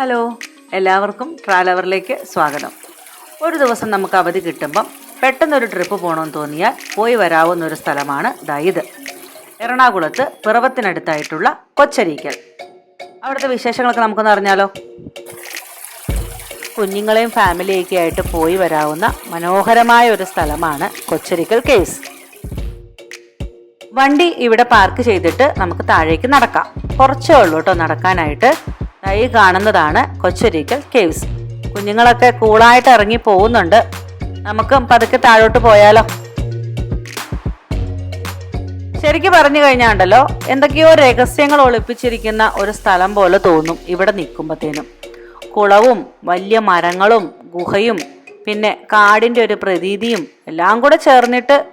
Hello. എല്ലാവർക്കും ട്രാലവറിലേക്ക് സ്വാഗതം. ഒരു ദിവസം നമുക്ക് അവധി കിട്ടുമ്പം പെട്ടെന്നൊരു ട്രിപ്പ് പോകണമെന്ന് തോന്നിയാൽ പോയി വരാവുന്ന ഒരു സ്ഥലമാണ് ദൈത് എറണാകുളത്ത് പിറവത്തിനടുത്തായിട്ടുള്ള കൊച്ചരീക്കൽ. അവിടുത്തെ വിശേഷങ്ങളൊക്കെ നമുക്കൊന്ന് അറിഞ്ഞാലോ? കുഞ്ഞുങ്ങളെയും ഫാമിലിയൊക്കെ ആയിട്ട് പോയി വരാവുന്ന മനോഹരമായ ഒരു സ്ഥലമാണ് കൊച്ചരിക്കൽ കേസ് വണ്ടി ഇവിടെ പാർക്ക് ചെയ്തിട്ട് നമുക്ക് താഴേക്ക് നടക്കാം. കുറച്ചേ ഉള്ളൂ കേട്ടോ നടക്കാനായിട്ട്. ഈ കാണുന്നതാണ് കൊച്ചൊരിക്കൽ കേവ്സ്. കുഞ്ഞുങ്ങളൊക്കെ കൂളായിട്ട് ഇറങ്ങി പോകുന്നുണ്ട്. നമുക്ക് പതുക്കെ താഴോട്ട് പോയാലോ? ശരിക്കും പറഞ്ഞു കഴിഞ്ഞാണ്ടല്ലോ എന്തൊക്കെയോ രഹസ്യങ്ങൾ ഒളിപ്പിച്ചിരിക്കുന്ന ഒരു സ്ഥലം പോലെ തോന്നും ഇവിടെ നിൽക്കുമ്പോഴത്തേനും കുളവും വലിയ മരങ്ങളും ഗുഹയും പിന്നെ കാടിന്റെ ഒരു പ്രതീതിയും എല്ലാം കൂടെ ചേർന്നിട്ട്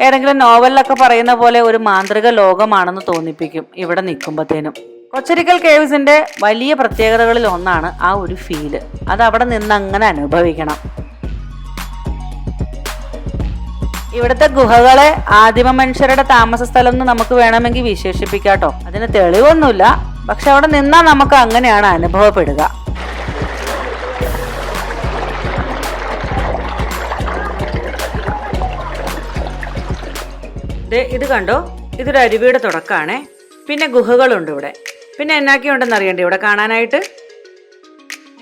ഏതെങ്കിലും നോവലിലൊക്കെ പറയുന്ന പോലെ ഒരു മാന്ത്രിക ലോകമാണെന്ന് തോന്നിപ്പിക്കും ഇവിടെ നിൽക്കുമ്പോഴത്തേനും കൊച്ചരിക്കൽ കേവ്സിന്റെ വലിയ പ്രത്യേകതകളിൽ ഒന്നാണ് ആ ഒരു ഫീൽ അത് അവിടെ നിന്ന് അങ്ങനെ അനുഭവിക്കണം. ഇവിടുത്തെ ഗുഹകളെ ആദിമ മനുഷ്യരുടെ താമസ സ്ഥലം എന്ന് നമുക്ക് വേണമെങ്കിൽ വിശേഷിപ്പിക്കാട്ടോ. അതിന് തെളിവൊന്നുമില്ല. പക്ഷെ അവിടെ നിന്നാൽ നമുക്ക് അങ്ങനെയാണ് അനുഭവപ്പെടുക. ഇത് കണ്ടോ? ഇതൊരു അരുവിയുടെ തുടക്കമാണേ. പിന്നെ ഗുഹകളുണ്ട് ഇവിടെ. പിന്നെ എന്നാക്കി ഉണ്ടെന്ന് അറിയണ്ടേ? ഇവിടെ കാണാനായിട്ട്?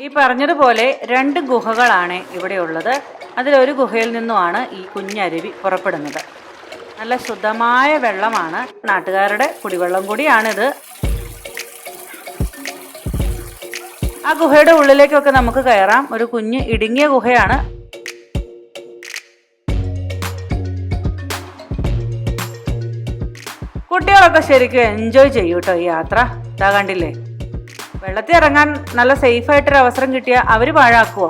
ഈ പറഞ്ഞതുപോലെ രണ്ട് ഗുഹകളാണ് ഇവിടെ ഉള്ളത്. അതിലൊരു ഗുഹയിൽ നിന്നുമാണ് ഈ കുഞ്ഞരുവി പുറപ്പെടുന്നത്. നല്ല ശുദ്ധമായ വെള്ളമാണ്. നാട്ടുകാരുടെ കുടിവെള്ളം കൂടിയാണിത്. ആ ഗുഹയുടെ ഉള്ളിലേക്കൊക്കെ നമുക്ക് കയറാം. ഒരു കുഞ്ഞ് ഇടുങ്ങിയ ഗുഹയാണ്. കുട്ടികളൊക്കെ ശരിക്കും എൻജോയ് ചെയ്യൂട്ടോ ഈ യാത്ര? ഇതാ കണ്ടില്ലേ? വെള്ളത്തിൽ ഇറങ്ങാൻ നല്ല സേഫ് ആയിട്ടൊരു അവസരം കിട്ടിയാൽ അവർ പാഴാക്കുവോ?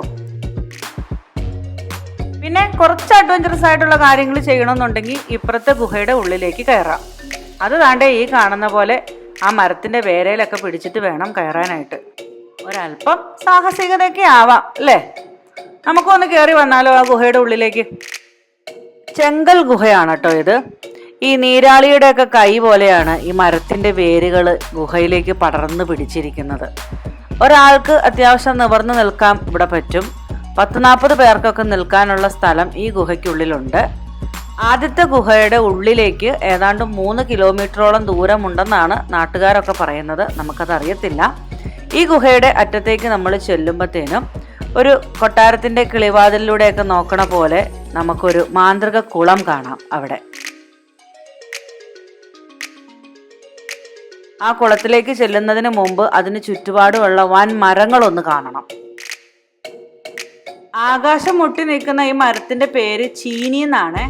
പിന്നെ കുറച്ച് അഡ്വഞ്ചറസ് ആയിട്ടുള്ള കാര്യങ്ങൾ ചെയ്യണമെന്നുണ്ടെങ്കിൽ ഇപ്പുറത്തെ ഗുഹയുടെ ഉള്ളിലേക്ക് കയറാം. അത് താണ്ടേ ഈ കാണുന്ന പോലെ ആ മരത്തിന്റെ വേരയിലൊക്കെ പിടിച്ചിട്ട് വേണം കയറാനായിട്ട്. ഒരല്പം സാഹസികതയൊക്കെ ആവാം അല്ലേ? നമുക്കൊന്ന് കയറി വന്നാലോ ആ ഗുഹയുടെ ഉള്ളിലേക്ക്? ചെങ്കൽ ഗുഹയാണ് കേട്ടോ ഇത്. ഈ നീരാളിയുടെയൊക്കെ കൈ പോലെയാണ് ഈ മരത്തിന്റെ വേരുകൾ ഗുഹയിലേക്ക് പടർന്നു പിടിച്ചിരിക്കുന്നത്. ഒരാൾക്ക് അത്യാവശ്യം നിവർന്നു നിൽക്കാൻ ഇവിടെ പറ്റും. പത്ത് നാൽപ്പത് പേർക്കൊക്കെ നിൽക്കാനുള്ള സ്ഥലം ഈ ഗുഹയ്ക്കുള്ളിലുണ്ട്. ആദ്യത്തെ ഗുഹയുടെ ഉള്ളിലേക്ക് ഏതാണ്ട് മൂന്ന് കിലോമീറ്ററോളം ദൂരമുണ്ടെന്നാണ് നാട്ടുകാരൊക്കെ പറയുന്നത്. നമുക്കത് അറിയത്തില്ല ഈ ഗുഹയുടെ അറ്റത്തേക്ക് നമ്മൾ ചെല്ലുമ്പോഴത്തേനും ഒരു കൊട്ടാരത്തിന്റെ കിളിവാതിലൂടെയൊക്കെ നോക്കണ പോലെ നമുക്കൊരു മാന്ത്രിക കുളം കാണാം അവിടെ. ആ കുളത്തിലേക്ക് ചെല്ലുന്നതിന് മുമ്പ് അതിന് ചുറ്റുപാടുമുള്ള വൻ മരങ്ങളൊന്ന് കാണണം. ആകാശം മുട്ടി നിൽക്കുന്ന ഈ മരത്തിന്റെ പേര് ചീനി എന്നാണ്.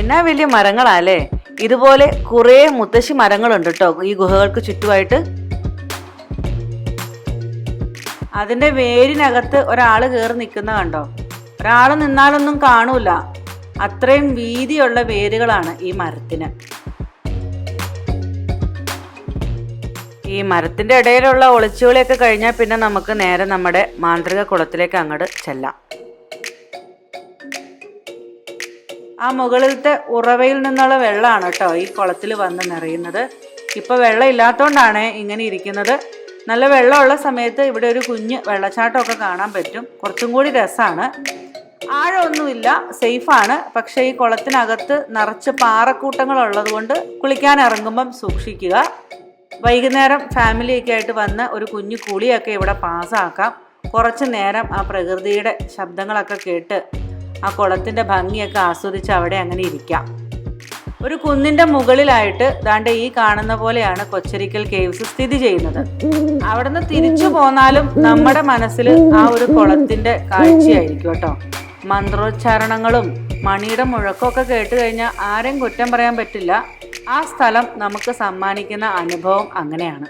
എന്നാ വലിയ മരങ്ങളാല്ലേ? ഇതുപോലെ കുറേ മുത്തശ്ശി മരങ്ങളുണ്ട് കേട്ടോ ഈ ഗുഹകൾക്ക് ചുറ്റുമായിട്ട്. അതിന്റെ വേരിനകത്ത് ഒരാൾ കയറി നിൽക്കുന്ന കണ്ടോ? ഒരാൾ നിന്നാലൊന്നും കാണൂല. അത്രയും വീതിയുള്ള വേരുകളാണ് ഈ മരത്തിന്. ഈ മരത്തിന്റെ ഇടയിലുള്ള ഒളിച്ചുകളിയൊക്കെ കഴിഞ്ഞാൽ പിന്നെ നമുക്ക് നേരെ നമ്മുടെ മാന്ത്രിക കുളത്തിലേക്ക് അങ്ങോട്ട് ചെല്ലാം. ആ മുകളിലത്തെ ഉറവയിൽ നിന്നുള്ള വെള്ളമാണ് കേട്ടോ ഈ കുളത്തിൽ വന്ന് നിറയുന്നത്. ഇപ്പൊ വെള്ളം ഇല്ലാത്തതുകൊണ്ടാണ് ഇങ്ങനെ ഇരിക്കുന്നത്. നല്ല വെള്ളമുള്ള സമയത്ത് ഇവിടെ ഒരു കുഞ്ഞ് വെള്ളച്ചാട്ടമൊക്കെ കാണാൻ പറ്റും. കുറച്ചും കൂടി രസമാണ് ആഴമൊന്നുമില്ല സേഫാണ്. പക്ഷേ ഈ കുളത്തിനകത്ത് നിറച്ച് പാറക്കൂട്ടങ്ങൾ ഉള്ളതുകൊണ്ട് കുളിക്കാൻ ഇറങ്ങുമ്പം സൂക്ഷിക്കുക. വൈകുന്നേരം ഫാമിലിയൊക്കെ ആയിട്ട് വന്ന് ഒരു കുഞ്ഞു കുളിയൊക്കെ ഇവിടെ പാസ്സാക്കാം. കുറച്ച് നേരം ആ പ്രകൃതിയുടെ ശബ്ദങ്ങളൊക്കെ കേട്ട് ആ കുളത്തിന്റെ ഭംഗിയൊക്കെ ആസ്വദിച്ച് അവിടെ അങ്ങനെ ഇരിക്കാം. ഒരു കുന്നിന്റെ മുകളിലായിട്ട് ദാണ്ട് ഈ കാണുന്ന പോലെയാണ് കൊച്ചരിക്കൽ കേവ്സ് സ്ഥിതി ചെയ്യുന്നത്. അവിടുന്ന് തിരിച്ചു പോന്നാലും നമ്മുടെ മനസ്സിൽ ആ ഒരു കുളത്തിന്റെ കാഴ്ചയായിരിക്കും കേട്ടോ. മന്ത്രോച്ചാരണങ്ങളും മണിയുടെ മുഴക്കമൊക്കെ കേട്ട് കഴിഞ്ഞാൽ ആരെയും കുറ്റം പറയാൻ പറ്റില്ല. ആ സ്ഥലം നമുക്ക് സമ്മാനിക്കുന്ന അനുഭവം അങ്ങനെയാണ്.